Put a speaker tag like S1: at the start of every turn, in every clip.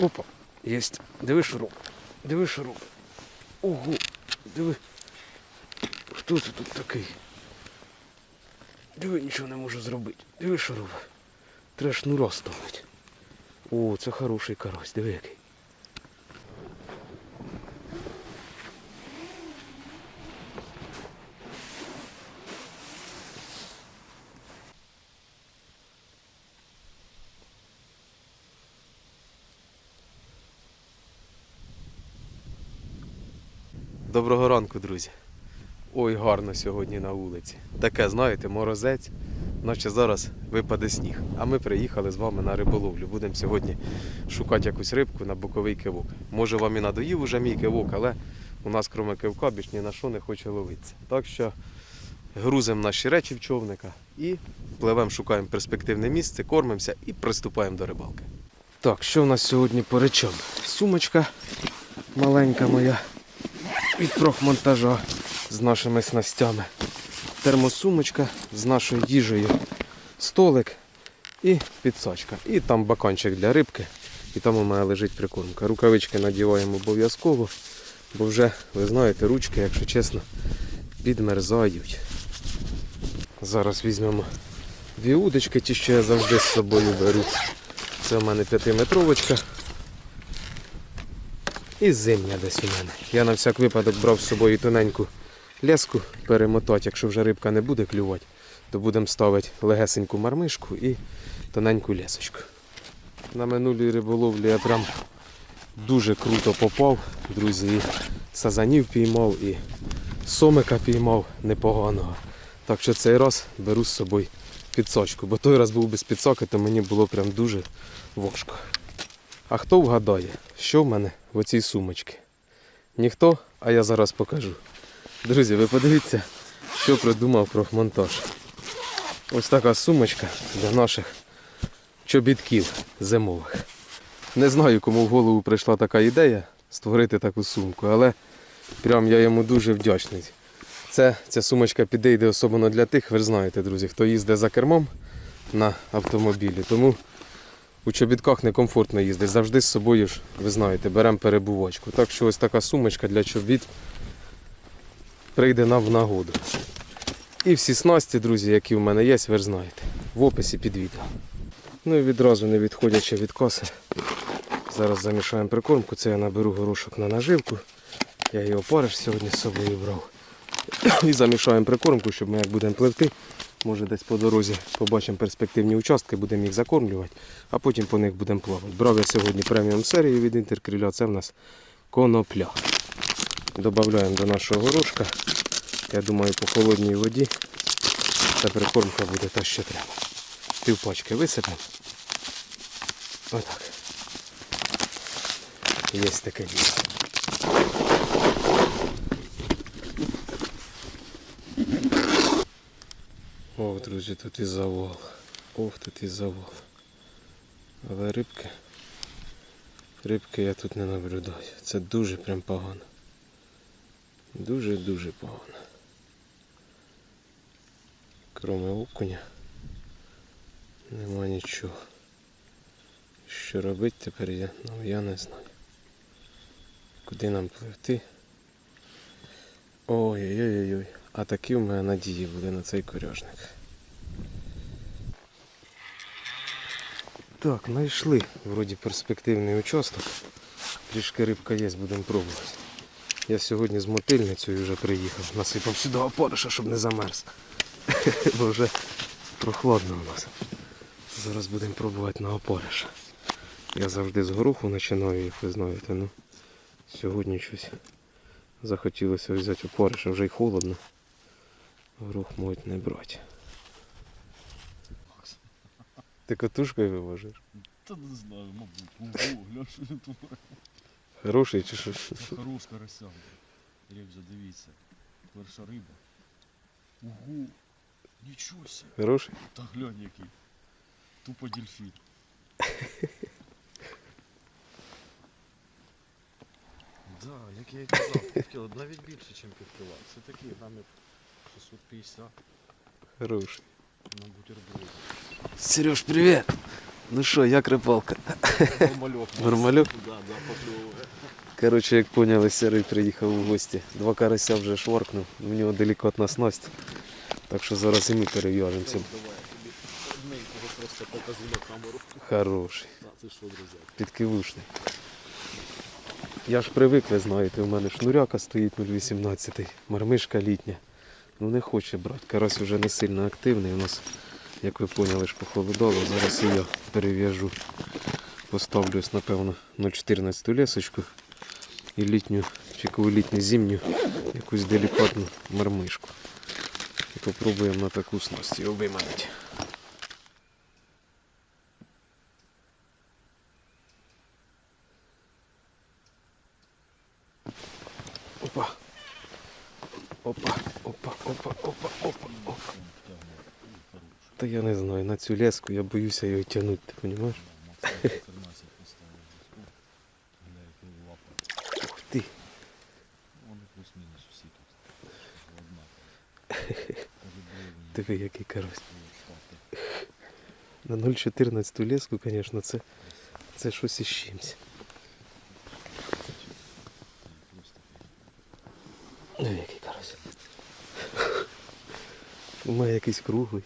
S1: Опа, єсть. Диви, шуруп. Диви, шуруп. Ого, диви. Хто це тут такий? Диви, нічого не можу зробити. Диви, шуруп. Треба шнура ставити. О, це хороший карась, диви який. Доброго ранку, друзі. Ой, гарно сьогодні на вулиці. Таке, знаєте, морозець, наче зараз випаде сніг. А ми приїхали з вами на риболовлю. Будемо сьогодні шукати якусь рибку на боковий кивок. Може вам і надоїв уже мій кивок, але у нас, крім кивка, більш ні на що не хоче ловитися. Так що грузимо наші речі в човника і пливемо, шукаємо перспективне місце, кормимося і приступаємо до рибалки. Так, що в нас сьогодні по речам? Сумочка маленька моя від профмонтажа з нашими снастями. Термосумочка з нашою їжею, столик і підсачка. І там баканчик для рибки. І там у мене лежить прикормка. Рукавички надіваємо обов'язково, бо вже, ви знаєте, ручки, якщо чесно, підмерзають. Зараз візьмемо дві удочки, ті, що я завжди з собою беру. Це у мене п'ятиметровочка. І зимня десь у мене. Я на всяк випадок брав з собою тоненьку леску перемотати, якщо вже рибка не буде клювати, то будемо ставити легесеньку мармишку і тоненьку лесочку. На минулій риболовлі я прям дуже круто попав, друзі. І сазанів піймав, і сомика піймав непоганого. Так що цей раз беру з собою підсочку, бо той раз був без підсоки, то мені було прям дуже важко. А хто вгадає, що в мене в оцій сумочці? Ніхто, а я зараз покажу. Друзі, ви подивіться, що придумав профмонтаж. Ось така сумочка для наших чобітків зимових. Не знаю, кому в голову прийшла така ідея створити таку сумку, але прям я йому дуже вдячний. Це, ця сумочка підійде особливо для тих, ви ж знаєте, друзі, хто їздить за кермом на автомобілі. Тому у чобітках некомфортно їздити. Завжди з собою ж, ви знаєте, беремо перебувачку. Так що ось така сумочка для чобіт прийде нам в нагоду. І всі снасті, друзі, які в мене є, ви ж знаєте, в описі під відео. Ну і відразу не відходячи від коси. Зараз замішаємо прикормку. Це я наберу горошок на наживку. Я його опариш сьогодні з собою брав. І замішаємо прикормку, щоб ми як будемо пливти. Може десь по дорозі побачимо перспективні участки, будемо їх закормлювати, а потім по них будемо плавати. Брав я сьогодні преміум серію від інтеркріля, це в нас конопля. Додаємо до нашого горошка. Я думаю, по холодній воді ця прикормка буде та що треба. Півпачки висипемо. Отак. Є таке діло. Ох, друзі, тут і завал. Ох, тут і завал. Але рибки. Рибки я тут не наблюдаю. Це дуже прям погано. Дуже-дуже погано. Кроме окуня нема нічого. Що робити тепер я, ну я не знаю. Куди нам пливти? Ой-ой-ой-ой. А такі в мене надії були на цей коряжник. Так, знайшли вроді перспективний участок. Трішки рибка є, будемо пробувати. Я сьогодні з мотильницею вже приїхав, насипав сюди опориша, щоб не замерз. Бо вже прохладно у нас. Зараз будемо пробувати на опориша. Я завжди з гороху починаю, як ви знаєте. Ну, сьогодні щось захотілося взяти опориша, вже й холодно. Горох можуть не брати. Ти катушкою вивожиш?
S2: Та не знаю, мабуть. Ого, глянь, що він тут.
S1: Хороший чи що?
S2: Це хорош карася. Ребзя, дивіться. Перша риба. Ого, нічого себе.
S1: Хороший?
S2: Та глянь який. Тупо дельфін. Да, як я і казав, півкіла, навіть більше, ніж півкіла. Це такі грамів 650
S1: Хороший. Сереж, привіт! Ну що, як рибалка?
S2: Нормальок.
S1: Нормальок?
S2: Да, да, покльовує.
S1: Коротше, як поняли, Серий приїхав у гості. Два карася вже шворкнув, у нього делікатна снасть. Так що зараз і ми перев'яжемося. Хороший, підкивушний. Я ж привик, ви знаєте, у мене шнуряка стоїть 0,18, мармишка літня. Ну не хоче брати. Карась вже не сильно активний. У нас, як ви поняли, ж похолодало. Зараз і я перев'яжу. Поставлю, ось, напевно, 0,14 лесочку і літню, чи літню зимню, якусь делікатну мармишку. І попробуємо на таку снасть його виманити. Опа. Опа, опа, опа, опа, опа, опа. Та я не знаю, на цю леску я боюся його тягнути, ти розумієш? Ух ти.
S2: Вони.
S1: Диви, який карась. На 0,14 леску, звісно, це, це щось із чимось. Диви, який У мене якийсь круглий.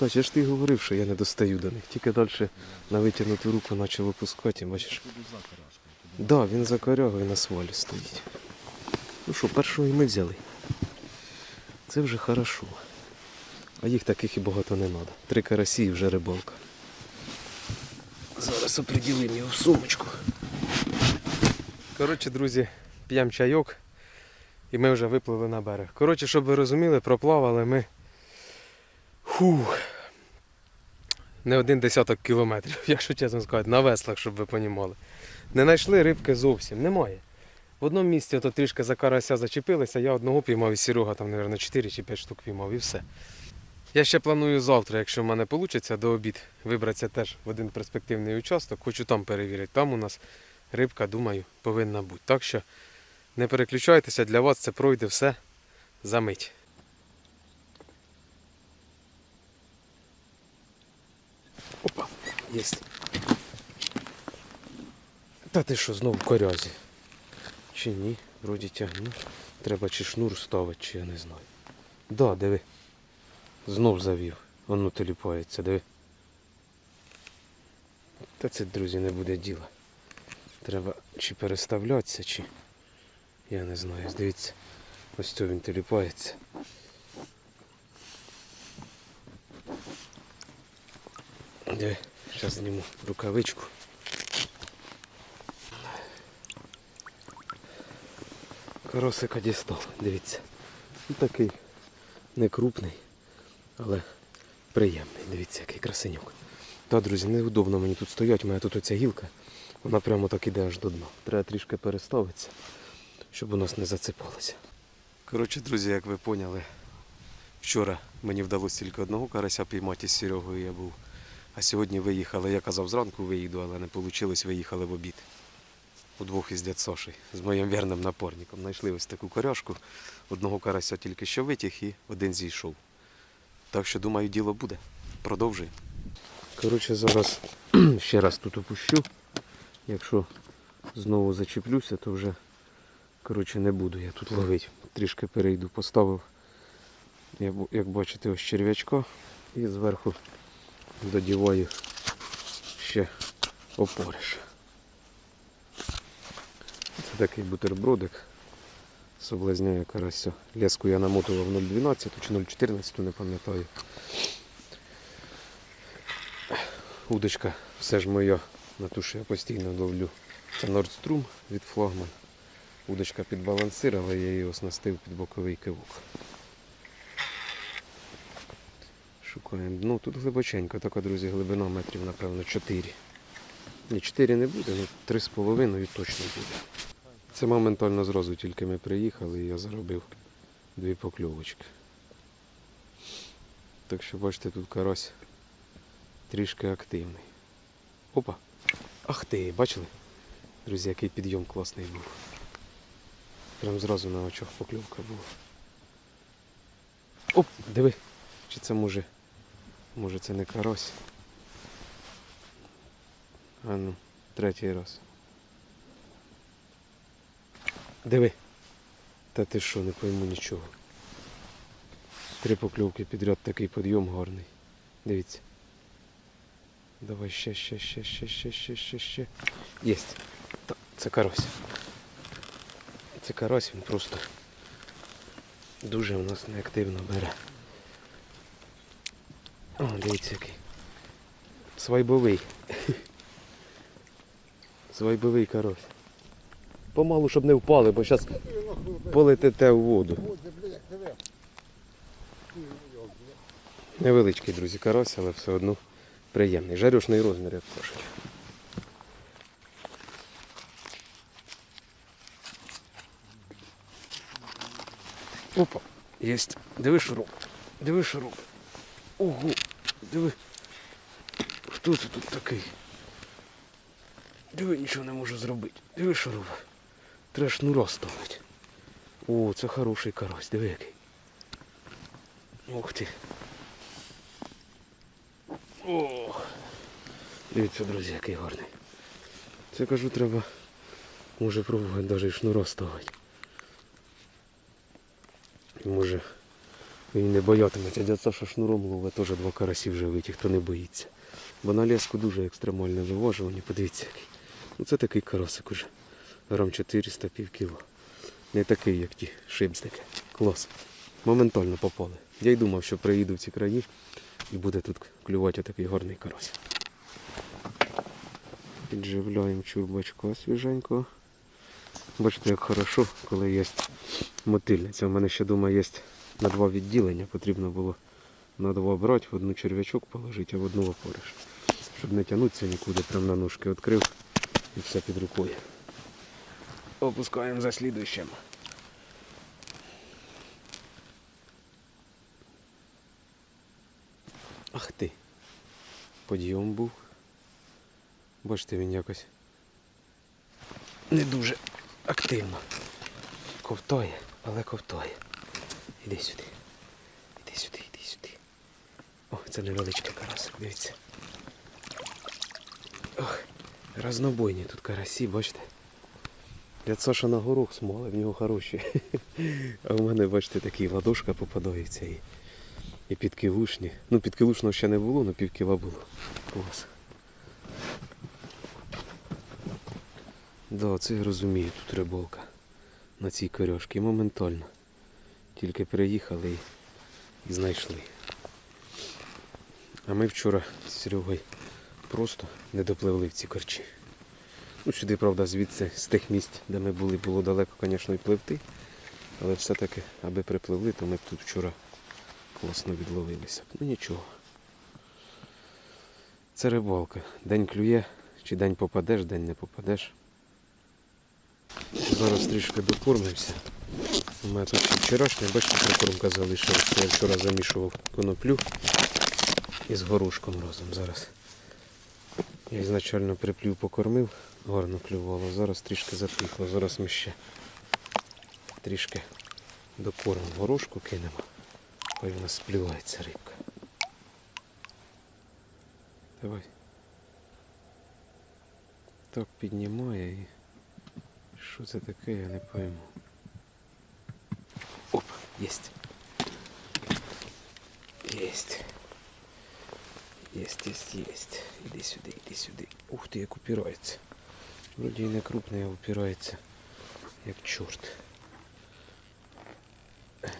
S1: Бачиш, я ти говорив, що я не достаю до них. Тільки далі на витягнуту руку почав опускати, і бачиш. Так, він за корягою на свалі стоїть. Ну що, першого і ми взяли. Це вже хорошо. А їх таких і багато не треба. Три карасі і вже рибалка. Зараз оприділимо його в сумочку. Коротше, друзі, п'ємо чайок і ми вже випливли на берег. Коротше, щоб ви розуміли, проплавали ми. Фух. Не один десяток кілометрів, якщо чесно сказати, на веслах, щоб ви понімали. Не знайшли рибки зовсім, немає. В одному місці ото трішки за карася зачепилися, я одного піймав і Серега там, мабуть, 4 чи 5 штук піймав і все. Я ще планую завтра, якщо в мене вийде, до обід вибратися теж в один перспективний участок, хочу там перевірити. Там у нас рибка, думаю, повинна бути. Так що не переключайтеся, для вас це пройде все за мить. Опа, єсть. Та ти що, знов в корязі? Чи ні? Вроді тягну. Треба чи шнур ставити, чи я не знаю. Да, диви. Знов завів. Воно теліпається, диви. Та це, друзі, не буде діла. Треба чи переставлятися, чи. Я не знаю. Дивіться. Ось то він теліпається. Зараз зніму рукавичку. Каросика дістав, дивіться. Ну, такий не крупний, але приємний. Дивіться, який красенюк. Та, друзі, неудобно мені тут стоять, у мене тут оця гілка, вона прямо так іде аж до дна. Треба трішки переставитися, щоб у нас не зацепалося. Коротше, друзі, як ви поняли, вчора мені вдалося тільки одного карася піймати з Серегою я був. А сьогодні виїхали, я казав зранку виїду, але не вийшло, виїхали в обід. Удвох із дядь Сошею, з моїм вірним напорником. Знайшли ось таку коряшку. Одного карася тільки що витяг і один зійшов. Так що, думаю, діло буде. Продовжуємо. Коротше, зараз ще раз тут опущу. Якщо знову зачеплюся, то вже коротше, не буду я тут ловити. Трішки перейду, поставив, як бачите, ось черв'ячка і зверху додіваю ще опориш. Це такий бутербродик. Соблазняє карася. Леску я намотував 0,12 чи 0,14, не пам'ятаю. Удочка все ж моя, на ту, що я постійно ловлю. Це Nordstrom від флагман. Удочка під але я її оснастив під боковий кивок. Шукаємо дно. Тут глибоченько, така, друзі, глибина метрів, напевно, 4. Ні, 4 не буде, ну 3,5 точно буде. Це моментально зразу тільки ми приїхали і я заробив дві покльовочки. Так що бачите, тут карась трішки активний. Опа! Ах ти, бачили? Друзі, який підйом класний був. Прям зразу на очах покльовка була. Оп, диви, чи це може Може це не карась. А ну, третій раз. Диви. Та ти що, не пойму нічого. Три покльовки підряд такий підйом гарний. Дивіться. Давай ще, ще, ще, ще, ще, ще, ще, ще. Єсть. Це карась. Це карась, він просто дуже у нас неактивно бере. О, дивіться який. Свайбовий. Свайбовий карась. Помалу, щоб не впали, бо зараз полетите в воду. Невеличкий, друзі, карась, але все одно приємний. Жарюшний розмір, як кажуть. Опа, єсть. Диви, робить. Диви, робить. Ого, диви. Хто це тут такий? Диви, нічого не можу зробити. Диви, робить. Треба шнура ставити. О, це хороший карась, диви який. Ух ти. О, дивіться, друзі, який гарний. Це кажу, треба може пробувати навіть і шнура ставити. Може він не боятиметься. Дядь Саша шнуром ловить теж два карасі вже витяг, хто не боїться. Бо на леску дуже екстремальне виважування, подивіться який. Ну це такий карасик уже. Грам 400 пів кіло. Не такий, як ті шипздики. Клас. Моментально попали. Я й думав, що приїду в ці краї і буде тут клювати отакий гарний карась. Підживляємо чурбачка свіженького. Бачите, як хорошо, коли є мотильниця. У мене ще вдома є на два відділення. Потрібно було на два брати, в одну черв'ячок положити, а в одну опориш. Щоб не тягнутися нікуди, прям на ножки відкрив і все під рукою. Опускаємо за слідуючим. Ах ти. Подйом був. Бачите, він якось не дуже активно. Ковтає, але ковтає. Іди сюди. Іди сюди, іди сюди. О, це невеличкий карасик, дивіться. Ох, разнобойні тут карасі, бачите. Дядь Саша на горох смоли, в нього хороші. А в мене, бачите, такі ладошка попадається і, підкилушні. Ну, підкилушного ще не було, але півкіла було. Клас. Да, це я розумію, тут рибалка на цій корьошці. Моментально. Тільки приїхали і, і знайшли. А ми вчора з Серегою просто не допливли в ці корчі. Ну, сюди, правда, звідси, з тих місць, де ми були, було далеко, звісно, і пливти. Але все-таки, аби припливли, то ми б тут вчора класно відловилися. Ну нічого. Це рибалка. День клює, чи день попадеш, день не попадеш. Зараз трішки докормився. У мене тут вчорашня, бачите, прикормка залишилася. Я вчора замішував коноплю із горошком разом. Зараз я ізначально приплів покормив, гарно клювало, зараз трішки затихло. Зараз ми ще трішки докормимо горошку кинемо. Хай в нас сплювається рибка. Давай. Так піднімає і. Що це таке, я не пойму. Оп, єсть. Єсть. Єсть, єсть, єсть. Іди сюди, іди сюди. Ух ти, як упирається. Вроді і не крупний, а упирається як чорт.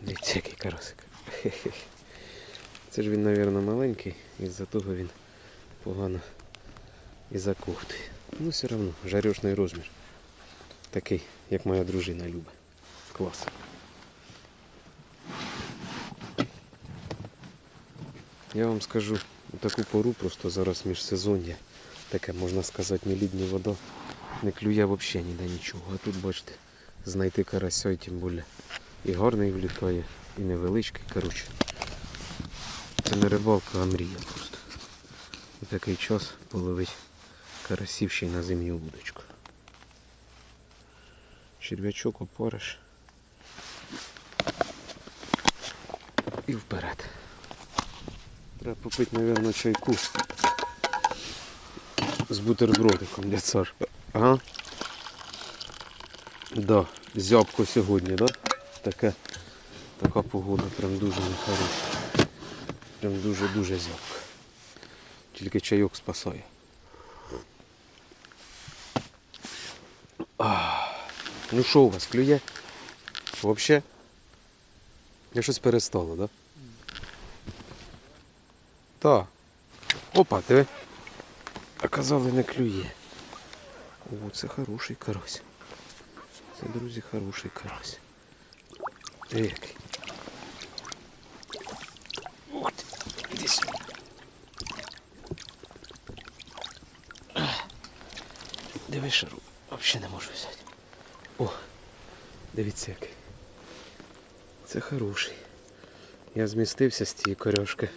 S1: Дивіться, який карасик. Це ж він, мабуть, маленький, із-за того він погано і заковтує. Ну все одно, жарюшний розмір. Такий, як моя дружина любить. Клас. Я вам скажу, таку пору просто зараз міжсезоння, таке можна сказати, не лідня вода, не клює взагалі ніде нічого. А тут, бачите, знайти карася, і тим більше і гарний влітає, і невеличкий. Коротше, це не рибалка, а мрія просто. У такий час половить карасів ще й на зимню вудочку. Черв'ячок опориш. І вперед. Треба попити, мабуть, чайку. З бутербродиком для цар. Ага. Да, зябко сьогодні, да? Таке, така погода прям дуже нехороша. Прям дуже-дуже зябко. Тільки чайок спасає. Ну що у вас, клює? Вообще? Я щось перестало, да? Так. Опа, диви. А казали, не клює. О, це хороший карась. Це, друзі, хороший карась. Який. Ух ти, сюди. Диви шару. Взагалі не можу взяти. О, дивіться який. Це хороший. Я змістився з тієї корьошки.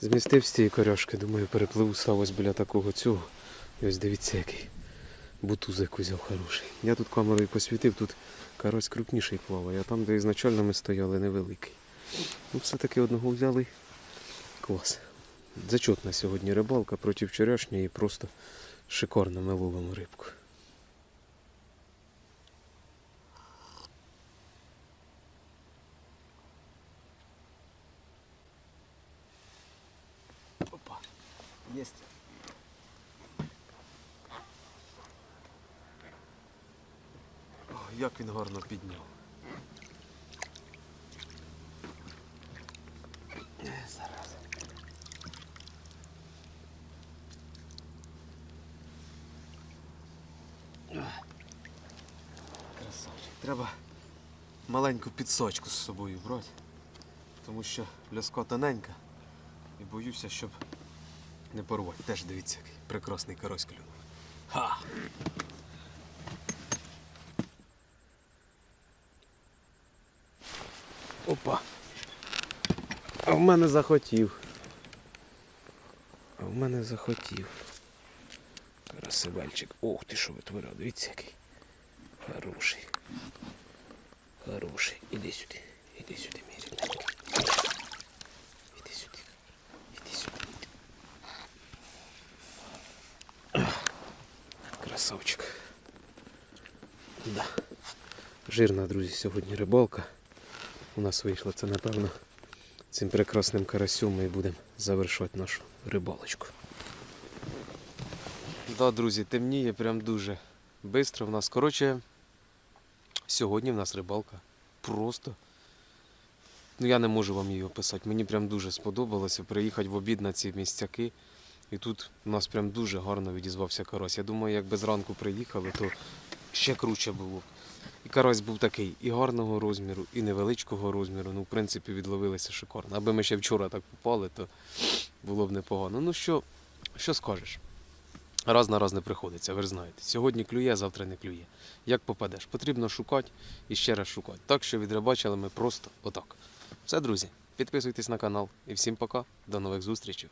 S1: Змістив з тієї корьошки, думаю, перепливу став ось біля такого цього. І ось дивіться який. Бутузик узяв хороший. Я тут камерою посвітив, тут карась крупніший плаває, а там, де ізначально ми стояли, невеликий. Ну, все-таки одного взяли. Клас. Зачетна сьогодні рибалка проти вчорашньої, просто шикарно ми ловимо рибку. Опа, есть. О, як він гарно підняв. Е, Зараз. Красавчик. Треба маленьку підсочку з собою брати, тому що ляска тоненька і боюся, щоб не порвати. Теж дивіться, який прекрасний карась клюнув. Ха! Опа. А в мене захотів. А в мене захотів. Красивельчик. Ох ти що витворяв, дивіться який. Хороший. Хороший. Іди сюди. Іди сюди, мій рідненький. Іди сюди. Іди сюди. Красавчик. Да. Жирна, друзі, сьогодні рибалка. У нас вийшла це, напевно, цим прекрасним карасем ми будемо завершувати нашу рибалочку. Да, друзі, темніє прям дуже швидко в нас. Коротше, сьогодні в нас рибалка. Просто. Ну я не можу вам її описати. Мені прям дуже сподобалося приїхати в обід на ці місцяки. І тут у нас прям дуже гарно відізвався карась. Я думаю, якби зранку приїхали, то ще круче було. І карась був такий і гарного розміру, і невеличкого розміру. Ну, в принципі, відловилися шикарно. Аби ми ще вчора так попали, то було б непогано. Ну що, що скажеш? Раз на раз не приходиться, ви ж знаєте. Сьогодні клює, завтра не клює. Як попадеш? Потрібно шукати і ще раз шукати. Так що відрибачили ми просто отак. Все, друзі, підписуйтесь на канал і всім пока. До нових зустрічей.